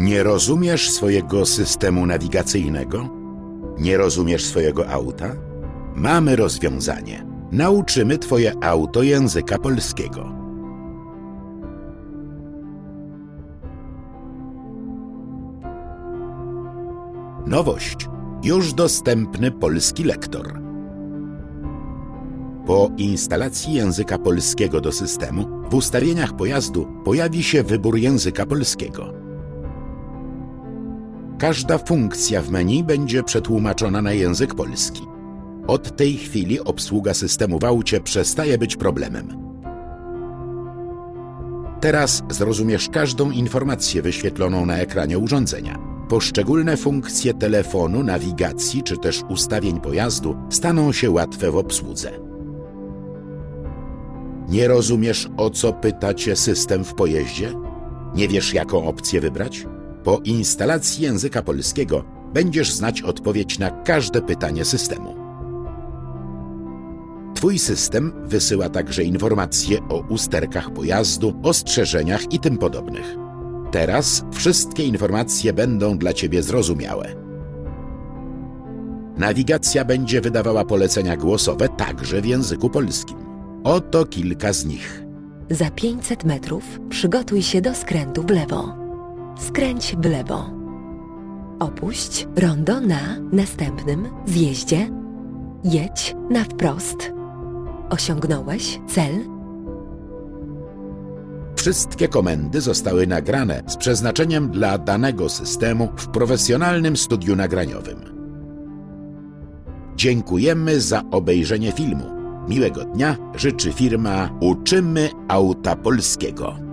Nie rozumiesz swojego systemu nawigacyjnego? Nie rozumiesz swojego auta? Mamy rozwiązanie. Nauczymy Twoje auto języka polskiego. Nowość. Już dostępny polski lektor. Po instalacji języka polskiego do systemu, w ustawieniach pojazdu pojawi się wybór języka polskiego. Każda funkcja w menu będzie przetłumaczona na język polski. Od tej chwili obsługa systemu w aucie przestaje być problemem. Teraz zrozumiesz każdą informację wyświetloną na ekranie urządzenia. Poszczególne funkcje telefonu, nawigacji czy też ustawień pojazdu staną się łatwe w obsłudze. Nie rozumiesz, o co pyta cię system w pojeździe? Nie wiesz, jaką opcję wybrać? Po instalacji języka polskiego będziesz znać odpowiedź na każde pytanie systemu. Twój system wysyła także informacje o usterkach pojazdu, ostrzeżeniach i tym podobnych. Teraz wszystkie informacje będą dla Ciebie zrozumiałe. Nawigacja będzie wydawała polecenia głosowe także w języku polskim. Oto kilka z nich. Za 500 metrów przygotuj się do skrętu w lewo. Skręć w lewo. Opuść rondo na następnym zjeździe. Jedź na wprost. Osiągnąłeś cel? Wszystkie komendy zostały nagrane z przeznaczeniem dla danego systemu w profesjonalnym studiu nagraniowym. Dziękujemy za obejrzenie filmu. Miłego dnia życzy firma Uczymy Auta Polskiego.